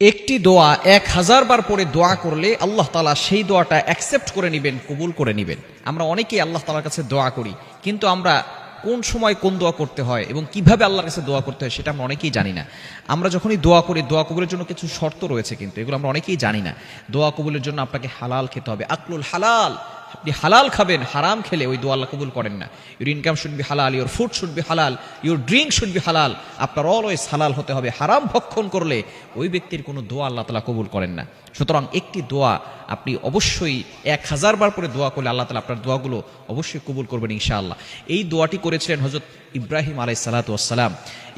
একটি দোয়া এক হাজার বার পরে দোয়া করলে আল্লাহ তালা সেই দোয়াটা অ্যাকসেপ্ট করে নেবেন, কবুল করে নেবেন। আমরা অনেকেই আল্লাহ তালার কাছে দোয়া করি, কিন্তু আমরা কোন সময় কোন দোয়া করতে হয় এবং কীভাবে আল্লাহর কাছে দোয়া করতে হয় সেটা আমরা অনেকেই জানি না। আমরা যখনই দোয়া করি, দোয়া কবুলের জন্য কিছু শর্ত রয়েছে কিন্তু এগুলো আমরা অনেকেই জানি না। দোয়া কবুলের জন্য আপনাকে হালাল খেতে হবে। আকলুল হালাল! আপনি হালাল খাবেন, হারাম খেলে ওই দোয়া আল্লাহ কবুল করেন না। Your income should be halal your food should be halal your drink should be halal আপনার অলওয়েজ হালাল হতে হবে, হারাম ভক্ষণ করলে ওই ব্যক্তির কোনো দোয়া আল্লাহ তালা কবুল করেন না। সুতরাং একটি দোয়া আপনি অবশ্যই এক হাজার বার করে দোয়া করলে আল্লাহ তালা আপনার দোয়াগুলো অবশ্যই কবুল করবেন ইনশাআল্লাহ। এই দোয়াটি করেছিলেন হজরত ইব্রাহিম আলাই সালাতাম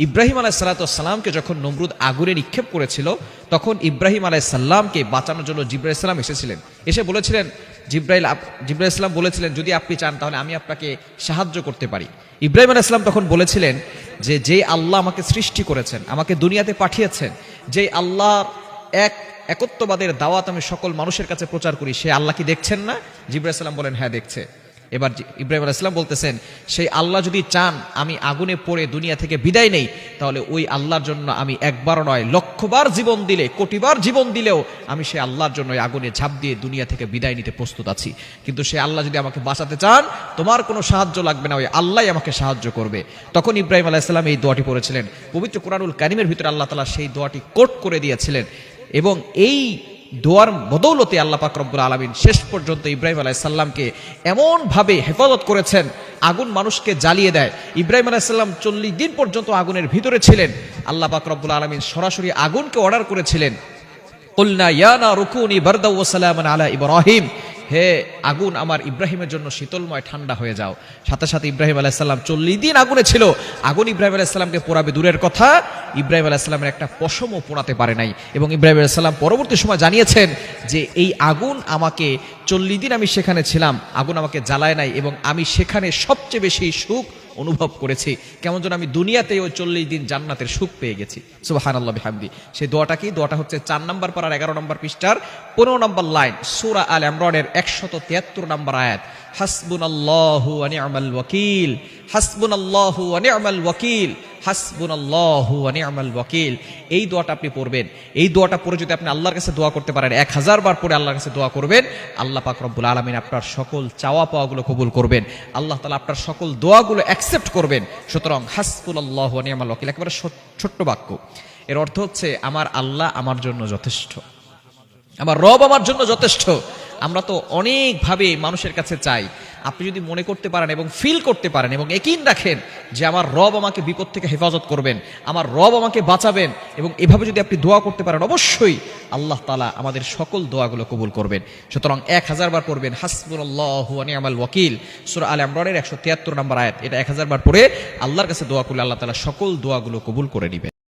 ইব্রাহিম আলাই সালাতামকে যখন নমরুদ আগুনে নিক্ষেপ করেছিল, তখন ইব্রাহিম আলাই সাল্লামকে বাঁচানোর জন্য জিব্রাহ ইসলাম এসেছিলেন। এসে বলেছিলেন জিব্রাইল জিব্রাহ ইসলাম বলেছিলেন, যদি আপনি চান, তাহলে আমি আপনাকে সাহায্য করতে পারি। ইব্রাহিম আল ইসলাম তখন বলেছিলেন যে যে আল্লাহ আমাকে সৃষ্টি করেছেন, আমাকে দুনিয়াতে পাঠিয়েছেন যে আল্লাহ এক একত্ববাদের দাওয়াত আমি সকল মানুষের কাছে প্রচার করি, সে আল্লাহ কি দেখছেন না? জিব্রাহ ইসলাম বলেন হ্যাঁ দেখছে। এবার ইব্রাহিম আলাহ ইসলাম বলতেছেন, সেই আল্লাহ যদি চান আমি আগুনে পড়ে দুনিয়া থেকে বিদায় নেই, তাহলে ওই আল্লাহর জন্য আমি একবার নয়, লক্ষবার জীবন দিলে, কোটিবার জীবন দিলেও আমি সেই আল্লাহর জন্য আগুনে ঝাঁপ দিয়ে দুনিয়া থেকে বিদায় নিতে প্রস্তুত আছি। কিন্তু সে আল্লাহ যদি আমাকে বাঁচাতে চান, তোমার কোনো সাহায্য লাগবে না, ওই আল্লাহই আমাকে সাহায্য করবে। তখন ইব্রাহিম আলাহ ইসলাম এই দোয়াটি পড়েছিলেন। পবিত্র কোরআনুল কারিমের ভিতরে আল্লাহ তালা সেই দোয়াটি কোট করে দিয়েছিলেন এবং এই দোয়ার বদৌলতে আল্লাহ পাক রব্বুল আলমিন শেষ পর্যন্ত ইব্রাহিম আলাইসাল্লামকে এমনভাবে হেফাজত করেছেন, আগুন মানুষকে জ্বালিয়ে দেয়। ইব্রাহিম আলাইসাল্লাম চল্লিশ দিন পর্যন্ত আগুনের ভিতরে ছিলেন। আল্লাহ পাক রব্বুল আলমিন সরাসরি আগুনকে অর্ডার করেছিলেন। উল্না ইয়ানা রুকুনি বারদা ওসালামান আলা ইব্রাহিম। হে আগুন আমার ইব্রাহিমের জন্য শীতলময় ঠান্ডা হয়ে যাও। সাথে সাথে ইব্রাহিম আলাইসাল্লাম চল্লিশ দিন আগুনে ছিল। আগুন ইব্রাহিম আলাইসাল্লামকে পোড়াবে দূরের কথা। ইব্রাহিম আলাইসাল্লামের একটা পশমও পোড়াতে পারে নাই। এবং ইব্রাহিম আলাইসাল্লাম পরবর্তী সময় জানিয়েছেন যে, এই আগুন আমাকে চল্লিশ দিন আমি সেখানে ছিলাম। আগুন আমাকে জ্বালায় নাই এবং আমি সেখানে সবচেয়ে বেশি সুখ অনুভব করেছি। কেমন যেন আমি দুনিয়াতে ওই চল্লিশ দিন জান্নাতের সুখ পেয়ে গেছি। সুবাহান আল্লাহ হামদি সেই দোয়াটা কি? দোয়াটা হচ্ছে চার নম্বর পাড়ার এগারো নম্বর পৃষ্ঠার পনেরো নম্বর লাইন, সুরা আল ইমরানের একশত তিয়াত্তর নম্বর আয়াত। হাসবুন আল্লাহু ওয়াকিল। হাসবুন আল্লাহু ওয়াকিল। হাসবুন আল্লাহু আনিআমাল ওয়াকিল। এই দোয়াটা আপনি পড়বেন। এই দোয়াটা পড়ে যদি আপনি আল্লাহর কাছে দোয়া করতে পারেন, এক হাজার বার পরে আল্লাহর কাছে দোয়া করবেন, আল্লাহ পাক রব্বুল আলমিন আপনার সকল চাওয়া পাওয়াগুলো কবুল করবেন। আল্লাহ তালা আপনার সকল দোয়াগুলো অ্যাকসেপ্ট করবেন। সুতরাং হাসবুল আল্লাহ আনিআমাল ওয়াকিল, একেবারে ছোট্ট বাক্য। এর অর্থ হচ্ছে, আমার আল্লাহ আমার জন্য যথেষ্ট। আমার রব আমার জন্য যথেষ্ট। আমরা তো অনেকভাবে মানুষের কাছে চাই। আপনি যদি মনে করতে পারেন এবং ফিল করতে পারেন এবং একিন রাখেন যে আমার রব আমাকে বিপদ থেকে হেফাজত করবেন, আমার রব আমাকে বাঁচাবেন এবং এভাবে যদি আপনি দোয়া করতে পারেন, অবশ্যই আল্লাহ তালা আমাদের সকল দোয়াগুলো কবুল করবেন। সুতরাং এক হাজার বার পড়বেন হাসবুল্লাহ আমাল ওয়াকিল, সুরা আল আমরানের একশো তিয়াত্তর নম্বর আয়াত। এটা এক হাজার বার পড়ে আল্লাহর কাছে দোয়া করলে আল্লাহ তালা সকল দোয়াগুলো কবুল করে নেবেন।